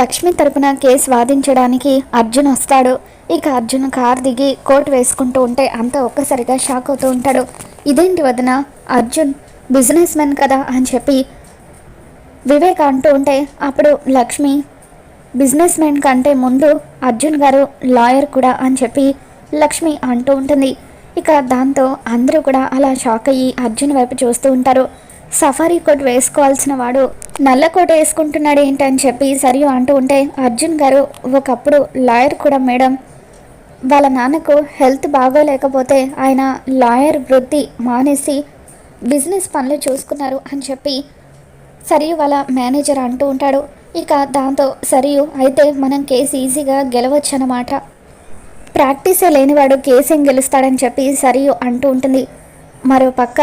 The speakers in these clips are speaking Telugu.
లక్ష్మి తరపున కేసు వాదించడానికి అర్జున్ వస్తాడు. ఇక అర్జున్ కార్ దిగి కోట్ వేసుకుంటూ ఉంటే అంతా ఒక్కసారిగా షాక్ అవుతూ ఉంటాడు. ఇదేంటి వదన? అర్జున్ బిజినెస్ మెన్ కదా అని చెప్పి వివేక్ అంటూ ఉంటే అప్పుడు లక్ష్మి బిజినెస్ మ్యాన్ కంటే ముందు అర్జున్ గారు లాయర్ కూడా అని చెప్పి లక్ష్మి అంటూ ఉంటుంది. ఇక దాంతో అందరూ కూడా అలా షాక్ అయ్యి అర్జున్ వైపు చూస్తూ ఉంటారు. సఫారీ కోట్ వేసుకోవాల్సిన వాడు నల్ల కోట వేసుకుంటున్నాడు ఏంటని చెప్పి సరియు అంటూ ఉంటే అర్జున్ గారు ఒకప్పుడు లాయర్ కూడా మేడం. వాళ్ళ నాన్నకు హెల్త్ బాగోలేకపోతే ఆయన లాయర్ వృత్తి మానేసి బిజినెస్ పనులు చూసుకున్నారు అని చెప్పి సరియు వాళ్ళ మేనేజర్ అంటూ ఉంటాడు. ఇక దాంతో సరియు అయితే మనం కేసు ఈజీగా గెలవచ్చు అన్నమాట ప్రాక్టీసే లేనివాడు కేసేం గెలుస్తాడని చెప్పి సరియు అంటూ ఉంటుంది. మరో పక్క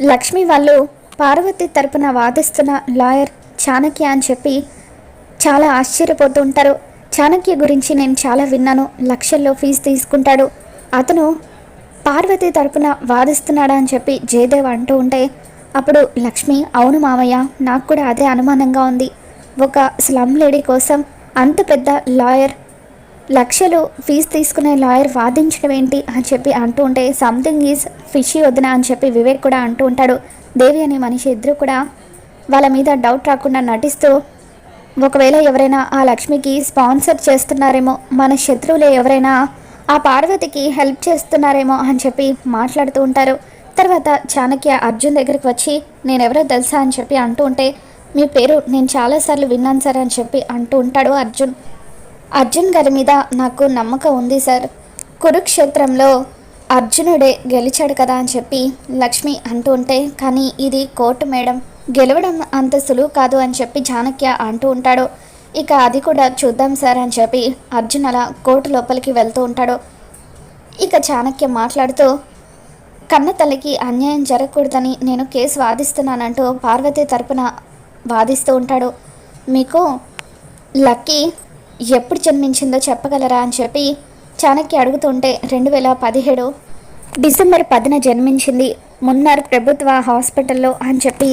లక్ష్మి వాళ్ళు పార్వతి తరపున వాదిస్తున్న లాయర్ చాణక్య అని చెప్పి చాలా ఆశ్చర్యపోతూ ఉంటారు. చాణక్య గురించి నేను చాలా విన్నాను. లక్షల్లో ఫీజు తీసుకుంటాడు. అతను పార్వతి తరపున వాదిస్తున్నాడా అని చెప్పి జయదేవ్ అంటూ ఉంటే అప్పుడు లక్ష్మి అవును మామయ్య నాకు కూడా అదే అనుమానంగా ఉంది. ఒక స్లమ్ లేడీ కోసం అంత పెద్ద లాయర్ లక్షలు ఫీజు తీసుకునే లాయర్ వాదించడం ఏంటి అని చెప్పి అంటూ ఉంటే సంథింగ్ ఈజ్ ఫిషీ వదిన అని చెప్పి వివేక్ కూడా అంటూ ఉంటాడు. దేవి అనే మనిషి ఇద్దరు కూడా వాళ్ళ మీద డౌట్ రాకుండా నటిస్తూ ఒకవేళ ఎవరైనా ఆ లక్ష్మికి స్పాన్సర్ చేస్తున్నారేమో మన శత్రువులే ఎవరైనా ఆ పార్వతికి హెల్ప్ చేస్తున్నారేమో అని చెప్పి మాట్లాడుతూ ఉంటారు. తర్వాత చాణక్య అర్జున్ దగ్గరికి వచ్చి నేనెవరో తెలుసా అని చెప్పి అంటూ ఉంటే మీ పేరు నేను చాలాసార్లు విన్నాను సార్ అని చెప్పి అంటూ ఉంటాడు అర్జున్. అర్జున్ గారి మీద నాకు నమ్మకం ఉంది సార్. కురుక్షేత్రంలో అర్జునుడే గెలిచాడు కదా అని చెప్పి లక్ష్మి అంటూ ఉంటే కానీ ఇది కోర్టు మేడం. గెలవడం అంత సులువు కాదు అని చెప్పి చాణక్య అంటూ ఉంటాడు. ఇక అది కూడా చూద్దాం సార్ అని చెప్పి అర్జున్ అలా కోర్టు లోపలికి వెళ్తూ ఉంటాడు. ఇక చాణక్య మాట్లాడుతూ కన్న తల్లికి అన్యాయం జరగకూడదని నేను కేసు వాదిస్తున్నానంటూ పార్వతి తరపున వాదిస్తూ ఉంటాడు. మీకు లక్కీ ఎప్పుడు జన్మించిందో చెప్పగలరా అని చెప్పి చాణక్య అడుగుతుంటే రెండు వేల పదిహేడు డిసెంబర్ పదిన జన్మించింది మున్నార్ ప్రభుత్వ హాస్పిటల్లో అని చెప్పి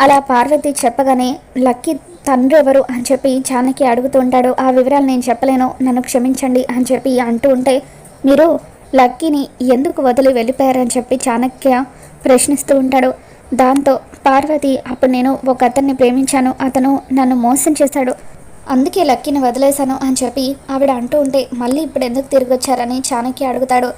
అలా పార్వతి చెప్పగానే లక్కీ తండ్రి ఎవరు అని చెప్పి చాణక్య అడుగుతుంటాడు. ఆ వివరాలు నేను చెప్పలేను నన్ను క్షమించండి అని చెప్పి అంటూ ఉంటే మీరు లక్కీని ఎందుకు వదిలి వెళ్ళిపోయారని చెప్పి చాణక్య ప్రశ్నిస్తూ ఉంటాడు. దాంతో పార్వతి అప్పుడు నేను ఒక అతన్ని ప్రేమించాను అతను నన్ను మోసం చేశాడు. అందుకే లక్కీని వదిలేశాను అని చెప్పి ఆవిడ అంటూ ఉంటే మళ్ళీ ఇప్పుడు ఎందుకు తిరిగి వచ్చారని చాణక్య అడుగుతాడు.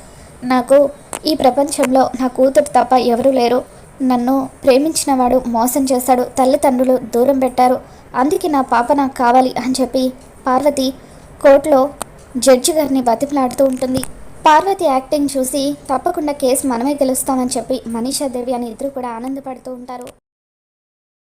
నాకు ఈ ప్రపంచంలో నా కూతురు తప్ప ఎవరూ లేరు. నన్ను ప్రేమించిన వాడు మోసం చేశాడు. తల్లిదండ్రులు దూరం పెట్టారు. అందుకే నా పాప నాకు కావాలి అని చెప్పి పార్వతి కోర్టులో జడ్జి గారిని బతిమలాడుతూ ఉంటుంది. పార్వతి యాక్టింగ్ చూసి తప్పకుండా కేసు మనమే గెలుస్తామని చెప్పి మనీషా దేవి అని ఇద్దరు కూడా ఆనందపడుతూ ఉంటారు.